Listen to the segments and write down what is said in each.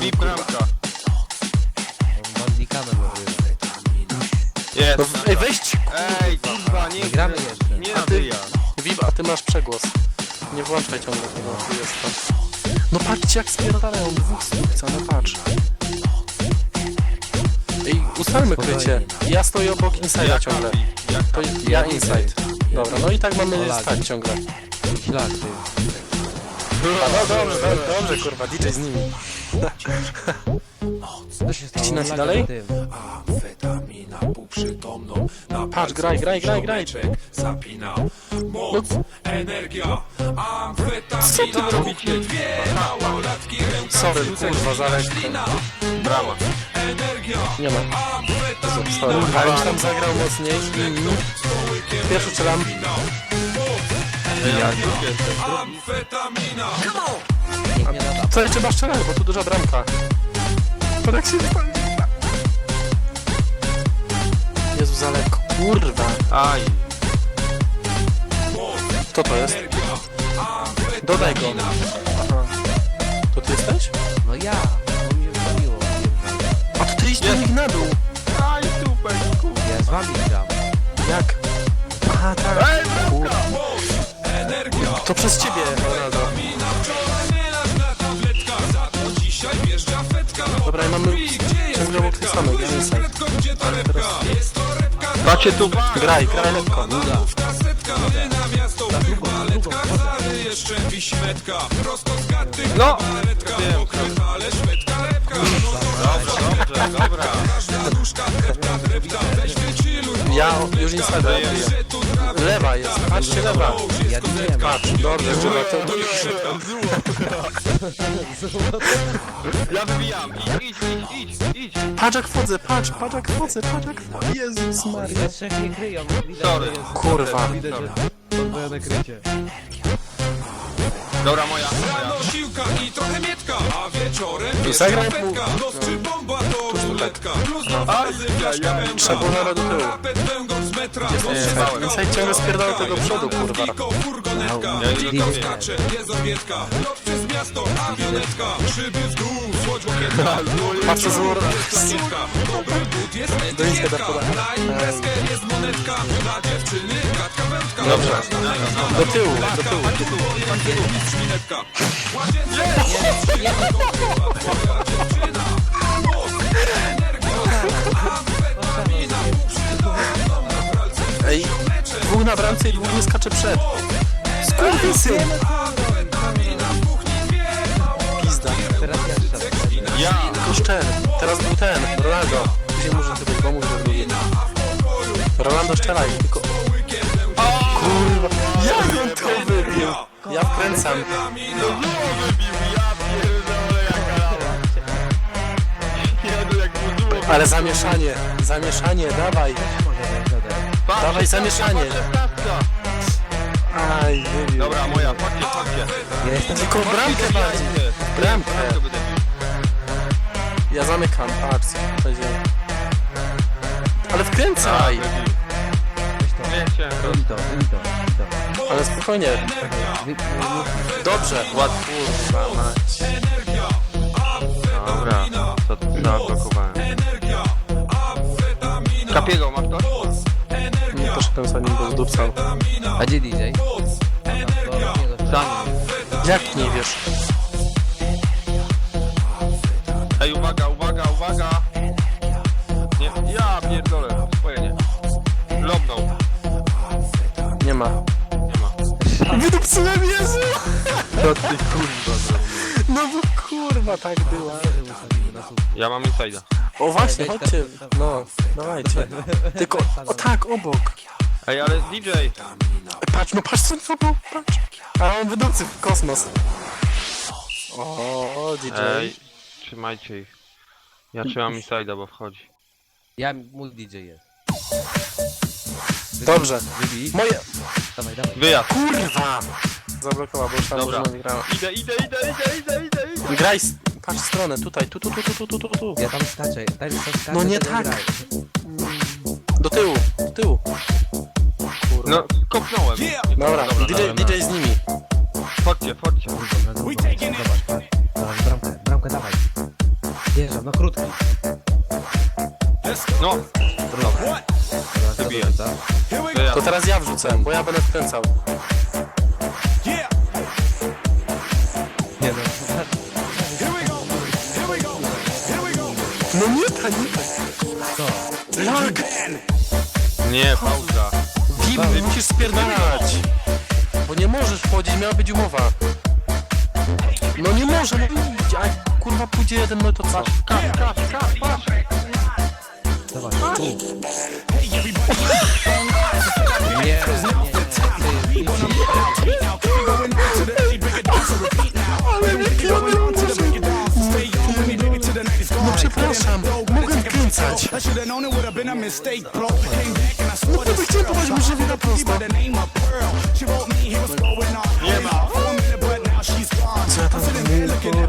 VIP bramka. Bandikana mówię. Jest. Ej, weź! Ej, kurwa, nie Gramy jeszcze. Nie A ty- nabija. Viv, a ty masz przegłos. Nie włączaj ciągle tego, jest to. No patrzcie jak spierdalają dwóch stówca, no patrz. Ej, ustalmy krycie. Ja stoję obok Inside'a Jak ciągle. nabi? Jak To ja Inside. Dobra, no i tak mamy Polak. stać ciągle. Ślak, ty. No dobrze, dobrze, dobrze kurwa, DJ z nimi. Co się stało? Wcinać Lagi dalej? Amfetamina półprzytomną na Patrz, graj, graj, graj, graj. Zapina moc, energia Amfetamina Co ty wy robicie? Dwie małolatki ręka Sorry, kurwa, za lekko. Brama. Energia Nie ma. Sorry, a już tam zagrał mocniej. Pierwszy strzelam. Ja tu jestem. Amfetamina Nikt nie nada. Co, trzeba strzelać, bo tu duża bramka. To jak się wypali. Jezu, za lekko. Kurwa. Aj. Kto to jest? Dodaj go. Aha. To ty jesteś? No ja. Bo mnie wywaliło. A to ty iść do nich na dół. Aj, super, kurwa. Ja z wami gram. Jak? Aha, tak. Energia to przez ciebie, Ronaldo. Dobra, i mamy ciągle obok tych samych, nie wiem. Tak, ale teraz... Dacie tu... Graj, graj lekko, nuda. No! Wiem, no! Dobra, dobra, dobra. Ja już tu trawa Lewa jest, patrzcie lewa. Ja nie wiem. Patrz, dobrze, kurwa, to... Ja wybijam. Idź, idź, idź, idź. Patrz jak wchodzę, patrz, patrz jak wchodzę, patrz jak wchodzę. Jezus Maria. Nie Sorry. Kurwa. Podwojone krycie. Dobra, moja. Rano siłka i trochę mietka A wieczorem jest Zagraj Noc czy bomba to ruletka. Plus na flaszka pęka Trzeba było nawet do tyłu. Metra. Inside ciągle spierdala tego przodu, kurwa. Furgonetka, Ja już dziko gotowy. skacze, jest obietka Lot przez miasto, awionetka Szyby w dół, słodź łokietka Patrz co zło... Planietka, dobry but jest Do Inside'a etykietka podałem. Na imprezkę jest monetka Dla dziewczyny gadka wędka Dobrze. Do tyłu, do tyłu. Jest na bramce i nie skacze przed. Skurwysyn! Pizda. Teraz ja. Ja. Szczer. Teraz był ten, Ronaldo. Później może ty być, pomóż do drugi. Ronaldo strzelaj, tylko... Kurwa, jak on to wybił? Ja wkręcam. Ale zamieszanie, zamieszanie, dawaj. Dawaj zamieszanie. Aj, wybił. Dobra, moja, chodźcie, chodźcie. Ja jestem Tylko bramkę bardziej. Bramkę. To będę bił. Ja zamykam, patrz, co będzie. Ale wkręcaj! Wiecie. Wybi to, wybi to, wybi to. Ale spokojnie. Wy- Dobrze. Łatwo. Kurwa mać. Dobra, tu zablokowałem? Kapiego, masz to? Nie poszedłem za nim, bo zdupcał. A gdzie DJ? Jak nie wiesz? Ej, uwaga, uwaga, uwaga! Nie, ja pierdolę, swoje nie. Lobnął, Nie ma. nie ma. Wydupcyłem Jezu! Co ty kurwa? No bo kurwa tak było. Ja mam inside'a. O właśnie, chodźcie. No, dawajcie. Tylko, o tak, obok. Ej, ale DJ! Patrz, no patrz co on zrobił, patrz. A on wydupcy w kosmos. O, DJ. Ej, trzymajcie ich. Ja trzymam inside'a, bo wchodzi. Ja, mój DJ jest. Dobrze. Wybi. Moje... Dawaj, dawaj. Wyjazd! Kurwa! Zablokowała, bo już tam Dobra. nie grała. Idę, idę, idę, idę, idę, idę, idę! Graj, s- patrz w stronę, tutaj, tu, tu, tu, tu, tu, tu, tu, tu. Ja tam skaczę. To skaczę. No nie tak. graj. Do tyłu, do tyłu. No, kopnąłem. Dobra, Dobra, DJ, dobra, DJ z nimi. Chodźcie, chodźcie. Zobacz, zobacz, bramkę, bramkę dawaj. Jeżdżam, no krótki. No, dobra. Dobra, za Zabiję. dużo, co? to ja. To teraz ja wrzucę, bo ja będę wkręcał. Nie no, No nie ta, nie ta. co? Lag! Nie, pauza. Gimby, musisz spierdalać! Bo nie możesz wchodzić, miała być umowa. No nie może, no idź, a jak kurwa pójdzie jeden, no to co? Dawaj. Tu. Nie, nie, nie, ty, ty, No przepraszam, mogę wkręcać.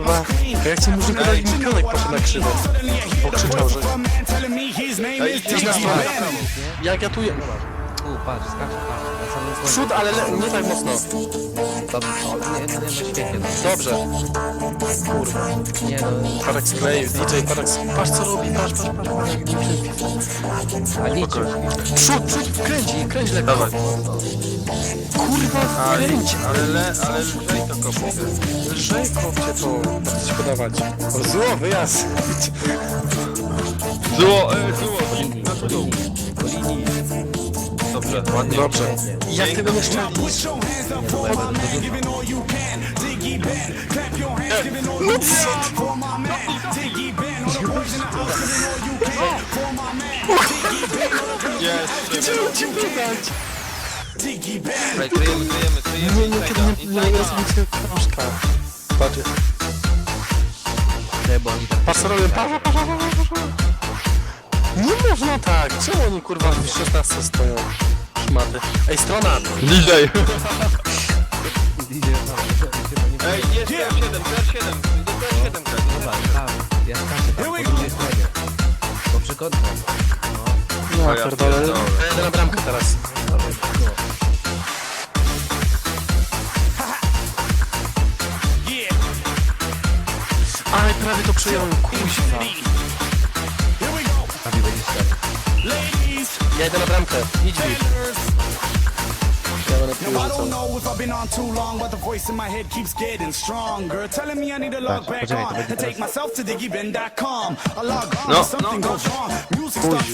Kurwa? Ja chcę muszę dać mi pionek poszedł na krzywo. Pokrzyczał, że... A man telling me his name is idź na Jiggy stronę. Ben. Jak ja tu... je- tu, patrz, skacz, patrz, na samym końcu. Przód, ale le... nie tak mocno. Dobrze, o, nie, nie, nie, na świecie. Dobrze. Kurwa. Nie no, Parek skleił, DJ Parek Patrz co robi, patrz, patrz, patrz. patrz, a liczy. Przód, przód, kręci, kręć lekko. Dawaj. Kurwa, Ale, kręć. ale, le, ale lżej to kopie. Lżej kopcie to. Chcę ci podawać. O, zło, wyjazd. Zło, e, zło, na dół. Dobrze, ładnie. Dobrze. Jak nie Diggy Ben, all the girls Jest, Chciałem ci. Daj, kryjemy, kryjemy, kryjemy. Nie, nie, nie, nie, nie zrobicie krążka. Patrz. Nie, co patrz, patrz, patrz, patrz, patrz. Nie można tak. Czemu oni kurwa w 16 stoją? Szmaty. Ej, strona! Tam, Ej, jest TR7, TR7. Do TR7 grać. Dobra, tam, ja skaczę tam, po drugiej stronie. Po przykątach. No, ja pierdolę. Jedę na bramkę teraz. Aj, prawie to przyjąłem, kuźwa. Tak. Ladies, Ja idę na bramkę. Idź mi. Ja będę pił Now I don't know if I've been on too long, but the voice in my head keeps getting stronger, telling me I need to log back on to and take myself to diggybin.com. I log on, No, something no, goes wrong. Music starts